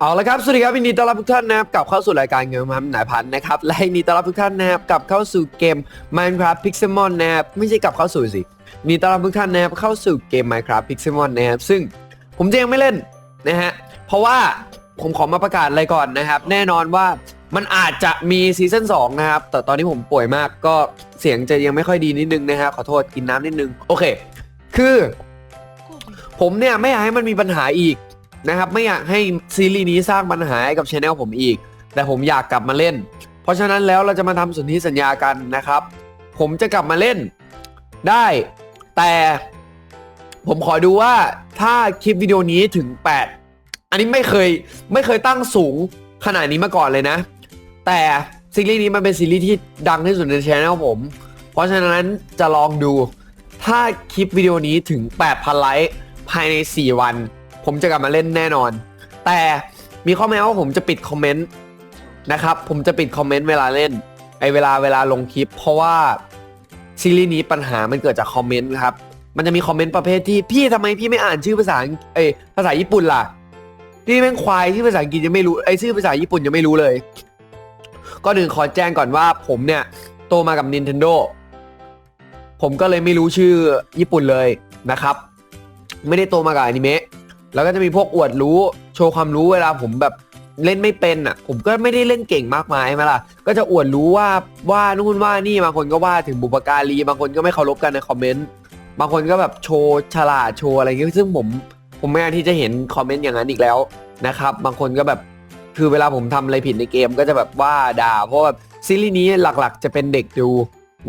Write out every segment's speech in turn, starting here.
เอาละครับ สวัสดีครับยินดีต้อนรับทุกท่านนะครับกลับเข้าสู่รายการเงินมันหนายพันนะครับและยินดีต้อนรับทุกท่านนะครับกลับเข้าสู่เกม Minecraft Pixelmon นะครับไม่ใช่กลับเข้าสู่สิยินดีต้อนรับทุกท่านนะครับเข้าสู่เกม Minecraft Pixelmon นะครับซึ่งผมจะยังไม่เล่นนะฮะเพราะว่าผมขอมาประกาศอะไรก่อนนะครับ แน่นอนว่ามันอาจจะมีซีซั่น2นะครับแต่ตอนนี้ผมป่วยมากก็เสียงจะยังไม่ค่อยดีนิดนึงนะฮะขอโทษกินน้ำนิดนึงโอเค คือ ผมเนี่ยไม่อยากให้มันมีปัญหาอีก นะครับไม่อยากให้ซีรีส์นี้สร้างปัญหาให้กับช anel ผมอีก แต่ผมอยากกลับมาเล่น เพราะฉะนั้นแล้วเราจะมาทำสนธิสัญญากันนะครับ ผมจะกลับมาเล่นได้ แต่ผมขอดูว่าถ้าคลิปวิดีโอนี้ถึง 8 อันนี้ไม่เคยไม่เคยตั้งสูงขนาดนี้มาก่อนเลยนะ แต่ซีรีส์นี้มันเป็นซีรีส์ที่ดังที่สุดในช anel ผม เพราะฉะนั้นจะลองดู ถ้าคลิปวิดีโอนี้ถึง 8,000 ไลค์ภายใน 4 วัน ผมจะกลับมาเล่นแน่นอน แต่มีข้อแม้ว่าผมจะปิดคอมเมนต์นะครับผมจะปิดคอมเมนต์เวลาเล่นไอเวลาเวลาลงคลิป เพราะว่าซีรีส์นี้ปัญหามันเกิดจากคอมเมนต์ครับมันจะมีคอมเมนต์ประเภทที่พี่ทำไมพี่ไม่อ่านชื่อภาษาเอยภาษาญี่ปุ่นล่ะพี่แม่งควายที่ภาษาอังกฤษยังไม่รู้ไอชื่อภาษาญี่ปุ่นยังไม่รู้เลย ก็หนึ่งขอแจ้งก่อนว่าผมเนี่ยโตมากับ Nintendo ผมก็เลยไม่รู้ชื่อญี่ปุ่นเลยนะครับ ไม่ได้โตมากับอนิเมะ แล้วก็จะมีพวกอวดรู้โชว์ความรู้เวลาผมแบบเล่นไม่เป็นอะ ผมก็ไม่ได้เล่นเก่งมากมายใช่ไหมล่ะ ก็จะอวดรู้ว่าว่านู่นว่านี่บางคนก็ว่าถึงบุปการีบางคนก็ไม่เคารพกันในคอมเมนต์บางคนก็แบบโชว์ฉลาดโชว์อะไรเงี้ยซึ่งผมผมไม่อยาที่จะเห็นคอมเมนต์อย่างนั้นอีกแล้วนะครับ บางคนก็แบบคือเวลาผมทำอะไรผิดในเกมก็จะแบบว่าด่าเพราะว่าซีรีส์นี้หลักๆ จะเป็นเด็กดู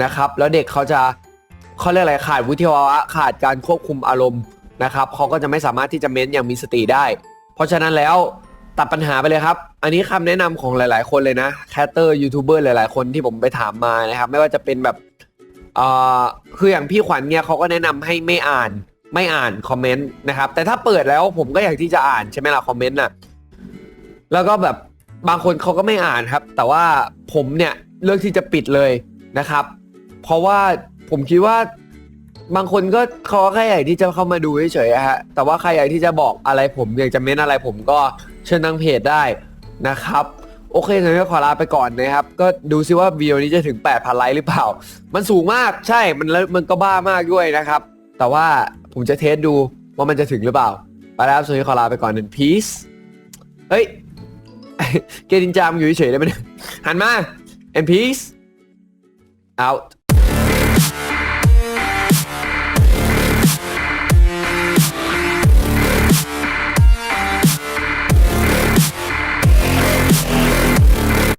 นะครับ แล้วเด็กเขาจะเขาเรียกอะไรขาดวุฒิภาวะขาดการควบคุมอารมณ์ นะครับเขาก็จะไม่สามารถที่จะเม้นอย่างมีสติได้ เพราะฉะนั้นแล้วตัดปัญหาไปเลยครับ อันนี้คำแนะนำของหลาย ๆ คนเลยนะแคสเตอร์ยูทูบเบอร์หลาย ๆ คนที่ผมไปถามมานะครับ ไม่ว่าจะเป็นแบบเอ่อคืออย่างพี่ขวัญเนี่ยเขาก็แนะนำให้ไม่อ่านไม่อ่านคอมเมนต์นะครับ แต่ถ้าเปิดแล้วผมก็อยากที่จะอ่านใช่ไหมล่ะคอมเมนต์น่ะแล้วก็แบบบางคนเขาก็ไม่อ่านครับ แต่ว่าผมเนี่ยเลือกที่จะปิดเลยนะครับ เพราะว่าผมคิดว่า บางคนก็เขาแค่อยากที่จะเข้ามาดูเฉยๆฮะแต่ว่าใครอยากที่จะบอกอะไรผมอยากจะเม้นอะไรผมก็เชิญทางเพจได้นะครับ โอเคงั้นก็ขอลาไปก่อนนะครับ ก็ดูซิว่าวิดีโอนี้จะถึง 8,000 ไลค์หรือเปล่า มันสูงมากใช่มันแล้วมันก็บ้ามากด้วยนะครับ แต่ว่าผมจะเทสดูว่ามันจะถึงหรือเปล่าไปแล้วครัส่วนนี้ขอลาไปก่อนหนึ่ง peace เฮ้ยเกดินจามอยู่เฉยๆได้ไหมหันมา and peace out